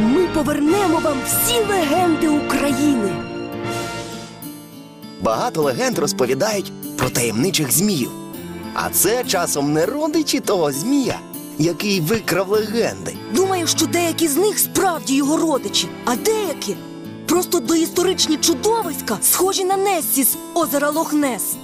Ми повернемо вам всі легенди України. Багато легенд розповідають про таємничих зміїв. А це часом не родичі того змія, який викрав легенди. Думаю, що деякі з них справді його родичі, а деякі просто доісторичні чудовиська, схожі на Нессі з озера Лохнес.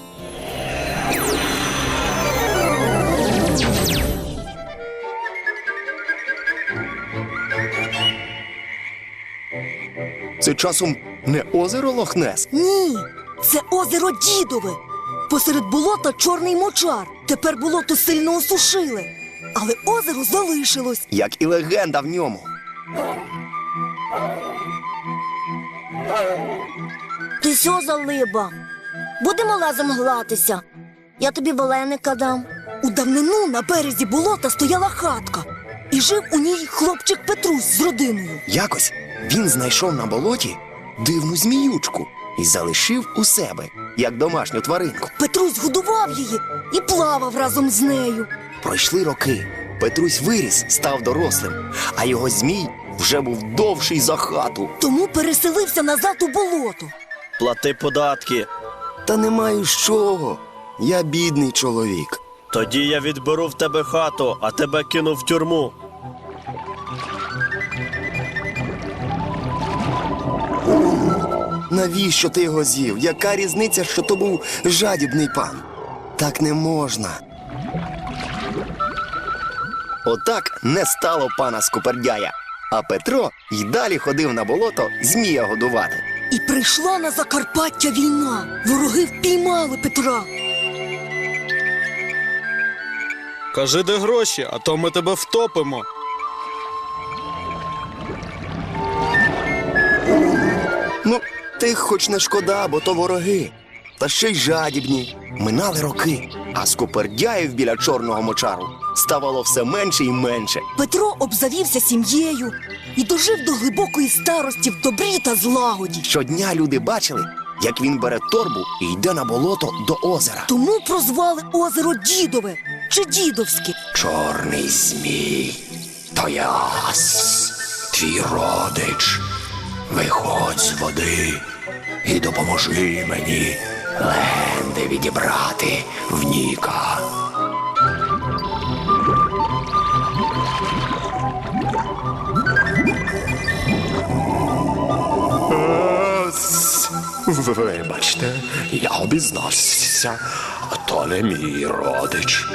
Це часом не озеро Лохнес. Ні, це озеро Дідове. Посеред болота чорний мочар. Тепер болото сильно осушили. Але озеро залишилось. як і легенда в ньому. Ти сьо залиба. Будемо разом гратися. Я тобі валеника дам. У давнину на березі болота стояла хатка, і жив у ній хлопчик Петрусь з родиною. Якось він знайшов на болоті дивну зміючку і залишив у себе, як домашню тваринку. Петрусь годував її і плавав разом з нею. Пройшли роки. Петрусь виріс, став дорослим, а його змій вже був довший за хату. Тому переселився назад у болото. Плати податки. Та не маю з чого. Я бідний чоловік. Тоді я відберу в тебе хату, а тебе кину в тюрму. Навіщо ти його з'їв? Яка різниця, що то був жадібний пан? Так не можна. Отак не стало пана Скупердяя. А Петро й далі ходив на болото змія годувати. І прийшла на Закарпаття війна. Вороги впіймали Петра. Кажи, де гроші, а то ми тебе втопимо. Ну, тих хоч не шкода, бо то вороги. Та ще й жадібні. Минали роки, а скупердяїв біля чорного мочару ставало все менше і менше. Петро обзавівся сім'єю і дожив до глибокої старості в добрі та злагоді. Щодня люди бачили, як він бере торбу і йде на болото до озера. Тому прозвали озеро Дідове чи Дідовське. Чорний змій, то яс, твій родич. Виходь з води і допоможи мені легенди відібрати в Ніка. Вибачте, я обізнався, то не мій родич.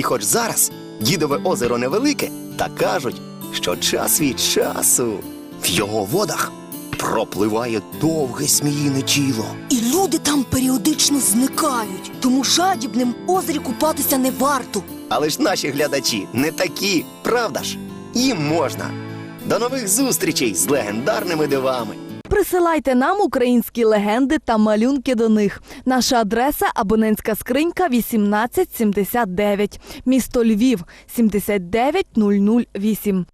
І хоч зараз дідове озеро невелике, та кажуть, що час від часу в його водах пропливає довге зміїне тіло. І люди там періодично зникають. Тому жадібним в озері купатися не варто. Але ж наші глядачі не такі, правда ж? Їм можна. До нових зустрічей з легендарними дивами. Присилайте нам українські легенди та малюнки до них. Наша адреса абонентська скринька 1879, місто Львів 79008.